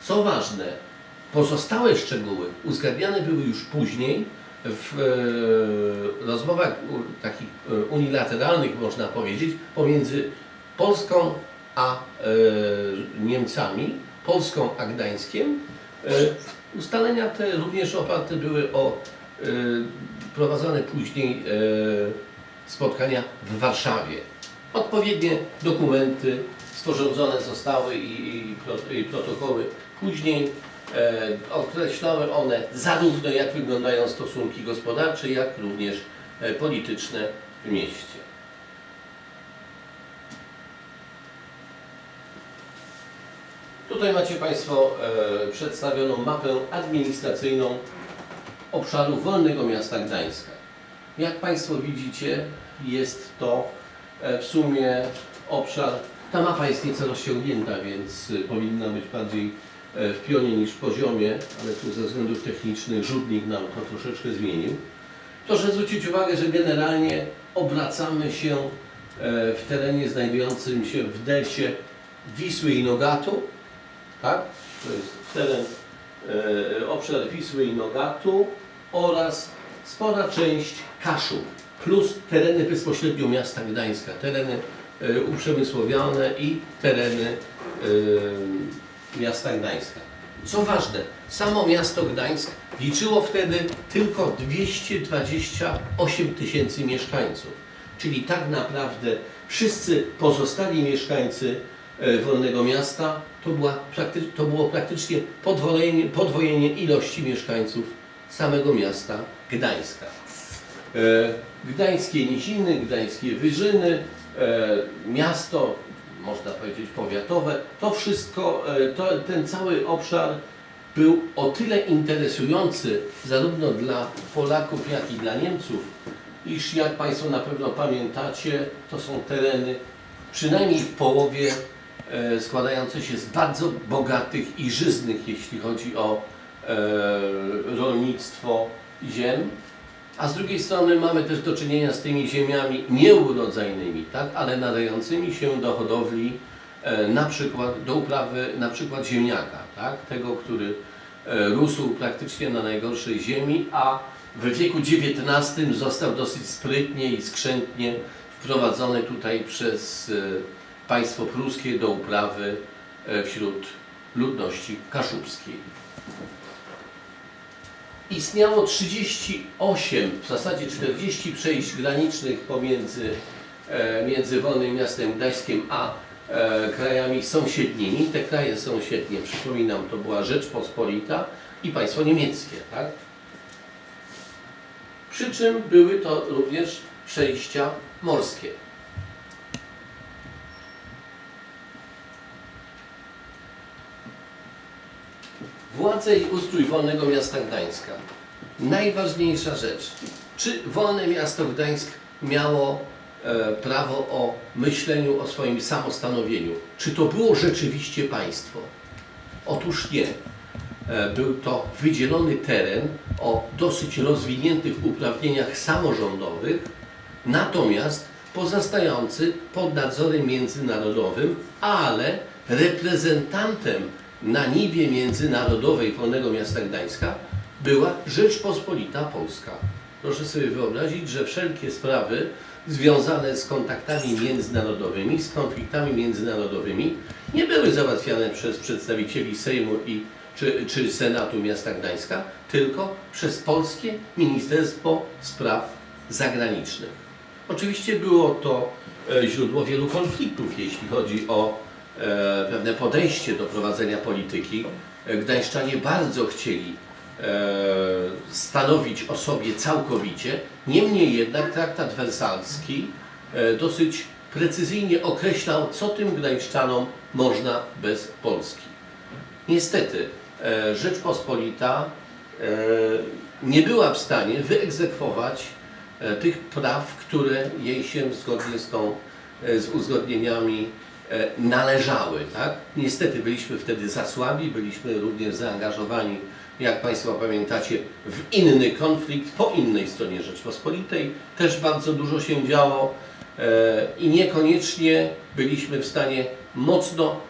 Co ważne, pozostałe szczegóły uzgadniane były już później w e, rozmowach u, takich e, unilateralnych, można powiedzieć, pomiędzy Polską a e, Niemcami, Polską a Gdańskiem. E, ustalenia te również oparte były o e, prowadzone później e, spotkania w Warszawie. Odpowiednie dokumenty sporządzone zostały i, i, i protokoły później e, określały one zarówno jak wyglądają stosunki gospodarcze, jak również e, polityczne w mieście. Tutaj macie Państwo e, przedstawioną mapę administracyjną obszaru wolnego miasta Gdańska. Jak Państwo widzicie, jest to e, w sumie obszar, ta mapa jest nieco rozciągnięta, więc y, powinna być bardziej e, w pionie niż w poziomie, ale tu ze względów technicznych rzutnik nam to troszeczkę zmienił. Proszę zwrócić uwagę, że generalnie obracamy się e, w terenie znajdującym się w delcie Wisły i Nogatu, tak? To jest teren, e, obszar Wisły i Nogatu oraz spora część Kaszub, plus tereny bezpośrednio miasta Gdańska, tereny uprzemysłowione i tereny e, miasta Gdańska. Co ważne, samo miasto Gdańsk liczyło wtedy tylko 228 tysięcy mieszkańców, czyli tak naprawdę wszyscy pozostali mieszkańcy e, Wolnego Miasta to, była, to było praktycznie podwojenie, podwojenie ilości mieszkańców samego miasta Gdańska. E, Gdańskie Niziny, Gdańskie Wyżyny, e, miasto, można powiedzieć powiatowe, to wszystko, e, to, ten cały obszar był o tyle interesujący zarówno dla Polaków, jak i dla Niemców, iż jak Państwo na pewno pamiętacie, to są tereny przynajmniej w połowie e, składające się z bardzo bogatych i żyznych, jeśli chodzi o e, rolnictwo ziem. A z drugiej strony mamy też do czynienia z tymi ziemiami nieurodzajnymi, tak, ale nadającymi się do hodowli, e, na przykład do uprawy na przykład ziemniaka, tak, tego, który e, rósł praktycznie na najgorszej ziemi, a w wieku XIX został dosyć sprytnie i skrzętnie wprowadzony tutaj przez e, państwo pruskie do uprawy wśród ludności kaszubskiej. Istniało 38, w zasadzie 40 przejść granicznych pomiędzy e, między Wolnym Miastem Gdańskiem a e, krajami sąsiednimi. Te kraje sąsiednie, przypominam, to była Rzeczpospolita i państwo niemieckie. Tak? Przy czym były to również przejścia morskie. Władze i ustrój Wolnego Miasta Gdańska. Najważniejsza rzecz. Czy Wolne Miasto Gdańsk miało e, prawo o myśleniu o swoim samostanowieniu? Czy to było rzeczywiście państwo? Otóż nie. E, Był to wydzielony teren o dosyć rozwiniętych uprawnieniach samorządowych, natomiast pozostający pod nadzorem międzynarodowym, ale reprezentantem na niwie międzynarodowej Wolnego Miasta Gdańska była Rzeczpospolita Polska. Proszę sobie wyobrazić, że wszelkie sprawy związane z kontaktami międzynarodowymi, z konfliktami międzynarodowymi nie były załatwiane przez przedstawicieli Sejmu i, czy, czy Senatu Miasta Gdańska, tylko przez Polskie Ministerstwo Spraw Zagranicznych. Oczywiście było to e, źródło wielu konfliktów, jeśli chodzi o pewne podejście do prowadzenia polityki. E, Gdańszczanie bardzo chcieli e, stanowić o sobie całkowicie, niemniej jednak traktat wersalski e, dosyć precyzyjnie określał, co tym Gdańszczanom można bez Polski. Niestety e, Rzeczpospolita e, nie była w stanie wyegzekwować e, tych praw, które jej się zgodnie z, tą, e, z uzgodnieniami e, należały. Tak? Niestety byliśmy wtedy za słabi, byliśmy również zaangażowani, jak Państwo pamiętacie, w inny konflikt po innej stronie Rzeczpospolitej. Też bardzo dużo się działo e, i niekoniecznie byliśmy w stanie mocno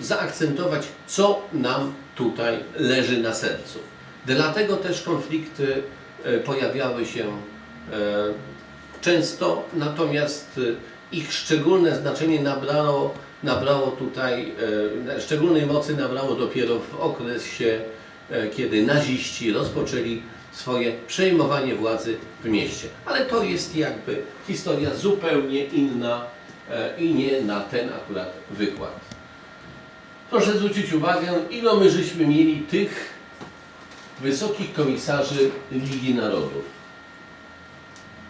zaakcentować, co nam tutaj leży na sercu. Dlatego też konflikty e, pojawiały się e, często, natomiast e, ich szczególne znaczenie nabrało, nabrało tutaj, e, szczególnej mocy nabrało dopiero w okresie, e, kiedy naziści rozpoczęli swoje przejmowanie władzy w mieście. Ale to jest jakby historia zupełnie inna e, i nie na ten akurat wykład. Proszę zwrócić uwagę, ilo my żeśmy mieli tych wysokich komisarzy Ligi Narodów.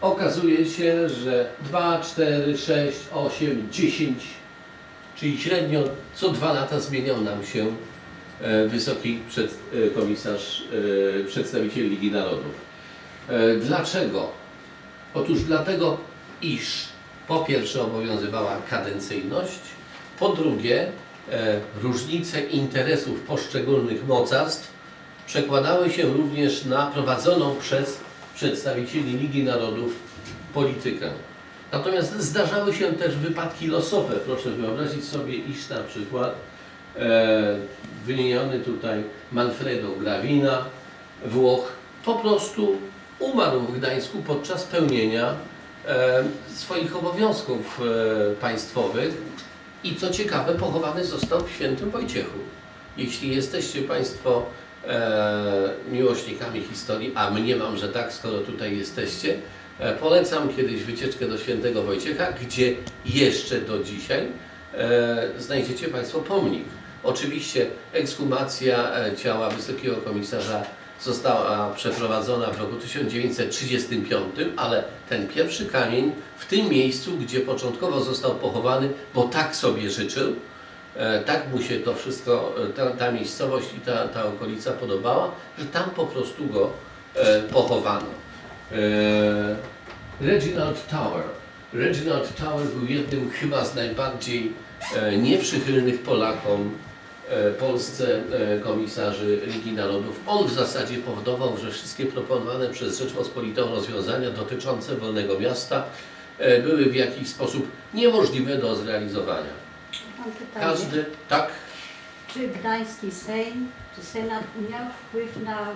Okazuje się, że 2, 4, 6, 8, 10, czyli średnio co dwa lata zmieniał nam się e, wysoki przed, e, komisarz, e, przedstawiciel Ligi Narodów. Dlaczego? Otóż dlatego, iż po pierwsze obowiązywała kadencyjność, po drugie różnice interesów poszczególnych mocarstw przekładały się również na prowadzoną przez przedstawicieli Ligi Narodów politykę. Natomiast zdarzały się też wypadki losowe. Proszę wyobrazić sobie, iż na przykład e, wymieniony tutaj Manfredo Gravina, Włoch, po prostu umarł w Gdańsku podczas pełnienia e, swoich obowiązków e, państwowych i co ciekawe, pochowany został w Świętym Wojciechu. Jeśli jesteście Państwo miłośnikami historii, a mniemam, że tak, skoro tutaj jesteście, e, polecam kiedyś wycieczkę do Świętego Wojciecha, gdzie jeszcze do dzisiaj e, znajdziecie Państwo pomnik. Oczywiście ekshumacja e, ciała Wysokiego Komisarza została przeprowadzona w roku 1935, ale ten pierwszy kamień w tym miejscu, gdzie początkowo został pochowany, bo tak sobie życzył, e, tak mu się to wszystko, e, ta, ta miejscowość i ta, ta okolica podobała, że tam po prostu go e, pochowano. E, Reginald Tower. Reginald Tower był jednym chyba z najbardziej e, nieprzychylnych Polakom e, Polsce e, komisarzy Ligi Narodów. On w zasadzie powodował, że wszystkie proponowane przez Rzeczpospolitą rozwiązania dotyczące wolnego miasta e, były w jakiś sposób niemożliwe do zrealizowania. Mam pytanie, Każdy, tak, czy gdański Sejm, czy Senat miał wpływ na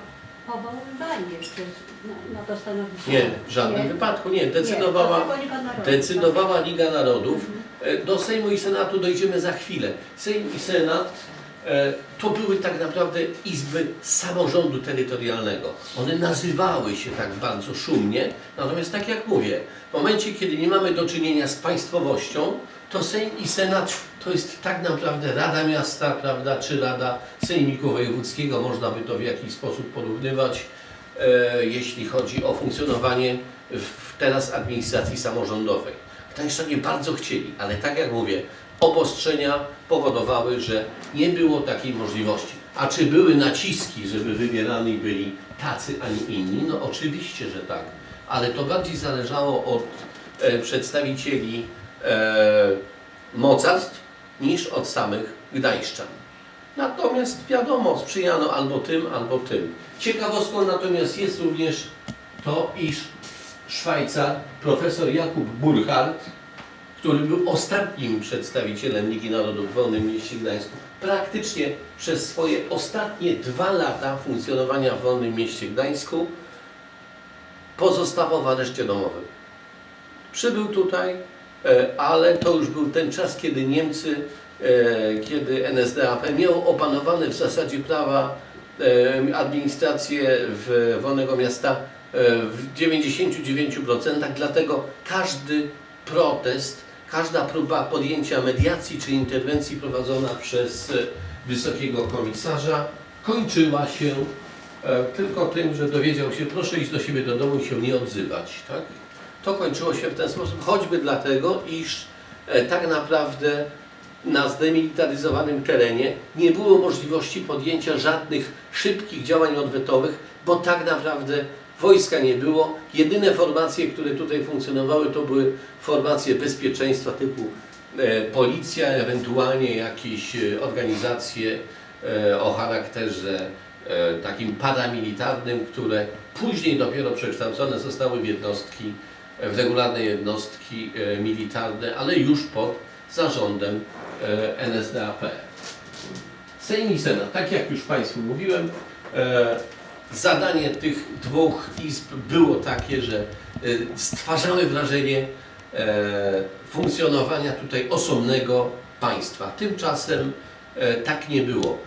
powoływanie przez, na, na to stanowisko? nie, w żadnym Nie? wypadku nie, Nie, decydowała, dlatego Liga Narodów. decydowała Liga Narodów. E, Do Sejmu i Senatu dojdziemy za chwilę. Sejm i Senat to były tak naprawdę izby samorządu terytorialnego. One nazywały się tak bardzo szumnie, natomiast tak jak mówię, w momencie, kiedy nie mamy do czynienia z państwowością, to Sejm i Senat to jest tak naprawdę Rada Miasta, prawda, czy Rada Sejmiku Wojewódzkiego, można by to w jakiś sposób porównywać, e, jeśli chodzi o funkcjonowanie w teraz administracji samorządowej. Gdańszczanie bardzo chcieli, ale tak jak mówię, obostrzenia powodowały, że nie było takiej możliwości. A czy były naciski, żeby wybierani byli tacy, a nie inni? No oczywiście, że tak. Ale to bardziej zależało od e, przedstawicieli e, mocarstw niż od samych Gdańszczan. Natomiast wiadomo, sprzyjano albo tym, albo tym. Ciekawostką natomiast jest również to, iż Szwajcar, profesor Jakub Burkhardt, który był ostatnim przedstawicielem Ligi Narodów w Wolnym Mieście Gdańsku, praktycznie przez swoje ostatnie dwa lata funkcjonowania w Wolnym Mieście Gdańsku pozostawał w areszcie domowym. Przybył tutaj, e, ale to już był ten czas, kiedy Niemcy, e, kiedy NSDAP miał opanowane w zasadzie prawa e, administrację w Wolnego Miasta w 99%, dlatego każdy protest, każda próba podjęcia mediacji czy interwencji prowadzona przez e, wysokiego komisarza kończyła się e, tylko tym, że dowiedział się, proszę iść do siebie do domu i się nie odzywać. Tak? To kończyło się w ten sposób, choćby dlatego, iż e, tak naprawdę na zdemilitaryzowanym terenie nie było możliwości podjęcia żadnych szybkich działań odwetowych, bo tak naprawdę wojska nie było. Jedyne formacje, które tutaj funkcjonowały, to były formacje bezpieczeństwa typu e, policja, ewentualnie jakieś e, organizacje e, o charakterze takim paramilitarnym, które później dopiero przekształcone zostały w jednostki, w regularne jednostki militarne, ale już pod zarządem NSDAP. Sejm i Senat, tak jak już Państwu mówiłem, zadanie tych dwóch izb było takie, że e, stwarzały wrażenie e, funkcjonowania tutaj osobnego państwa. Tymczasem e, tak nie było.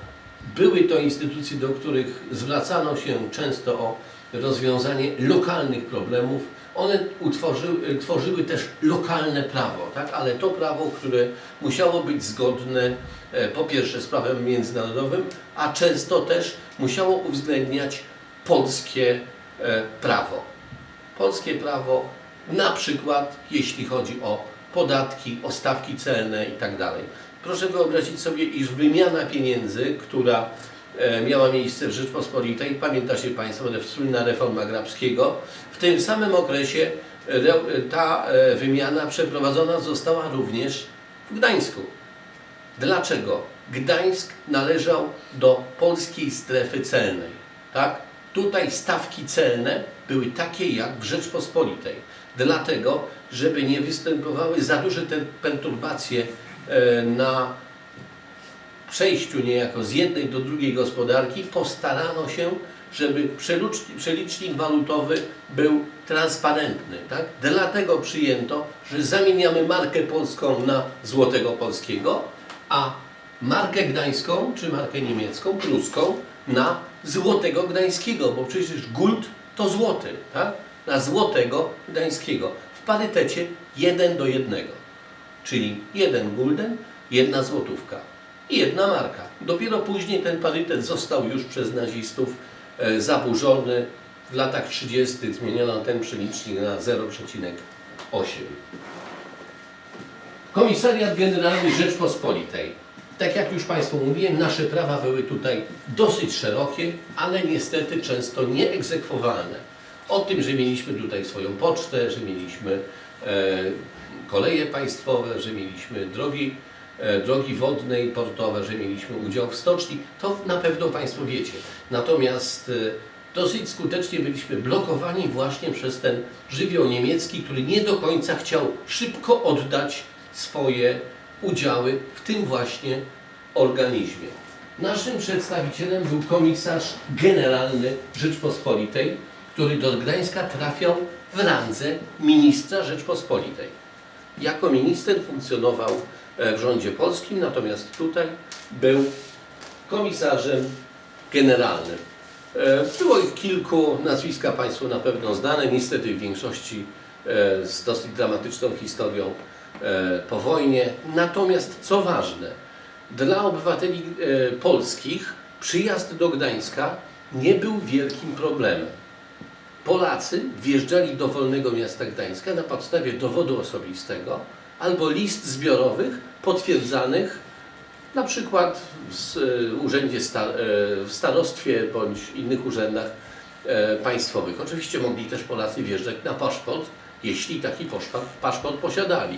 Były to instytucje, do których zwracano się często o rozwiązanie lokalnych problemów. One utworzyły, tworzyły też lokalne prawo, tak? ale to prawo, które musiało być zgodne e, po pierwsze z prawem międzynarodowym, a często też musiało uwzględniać polskie e, prawo. Polskie prawo na przykład jeśli chodzi o podatki, o stawki celne i tak dalej. Proszę wyobrazić sobie, iż wymiana pieniędzy, która e, miała miejsce w Rzeczpospolitej, pamiętacie Państwo, słynna reforma Grabskiego, w tym samym okresie e, ta wymiana przeprowadzona została również w Gdańsku. Dlaczego? Gdańsk należał do polskiej strefy celnej. Tak? Tutaj stawki celne były takie jak w Rzeczpospolitej. Dlatego, żeby nie występowały za duże te perturbacje e, na przejściu niejako z jednej do drugiej gospodarki, postarano się, żeby przelicznik walutowy był transparentny. Tak? Dlatego przyjęto, że zamieniamy markę polską na złotego polskiego, a markę gdańską czy markę niemiecką, pruską na złotego gdańskiego, bo przecież guld to złoty, tak? na złotego gdańskiego w parytecie 1 do 1, czyli jeden gulden, jedna złotówka i jedna marka. Dopiero później ten parytet został już przez nazistów e, zaburzony. W latach 30. zmieniono ten przelicznik na 0,8. Komisariat Generalny Rzeczpospolitej. Tak jak już Państwu mówiłem, nasze prawa były tutaj dosyć szerokie, ale niestety często nieegzekwowalne. O tym, że mieliśmy tutaj swoją pocztę, że mieliśmy e, koleje państwowe, że mieliśmy drogi, e, drogi wodne i portowe, że mieliśmy udział w stoczni, to na pewno Państwo wiecie. Natomiast e, dosyć skutecznie byliśmy blokowani właśnie przez ten żywioł niemiecki, który nie do końca chciał szybko oddać swoje udziały w tym właśnie organizmie. Naszym przedstawicielem był komisarz generalny Rzeczpospolitej, który do Gdańska trafiał w randze ministra Rzeczpospolitej. Jako minister funkcjonował e, w rządzie polskim, natomiast tutaj był komisarzem generalnym. E, Było ich kilku, nazwiska Państwu na pewno znane, niestety w większości e, z dosyć dramatyczną historią po wojnie. Natomiast co ważne, dla obywateli e, polskich przyjazd do Gdańska nie był wielkim problemem. Polacy wjeżdżali do wolnego miasta Gdańska na podstawie dowodu osobistego albo list zbiorowych potwierdzanych na przykład w e, urzędzie e, w starostwie bądź innych urzędach e, państwowych. Oczywiście mogli też Polacy wjeżdżać na paszport, jeśli taki paszport posiadali.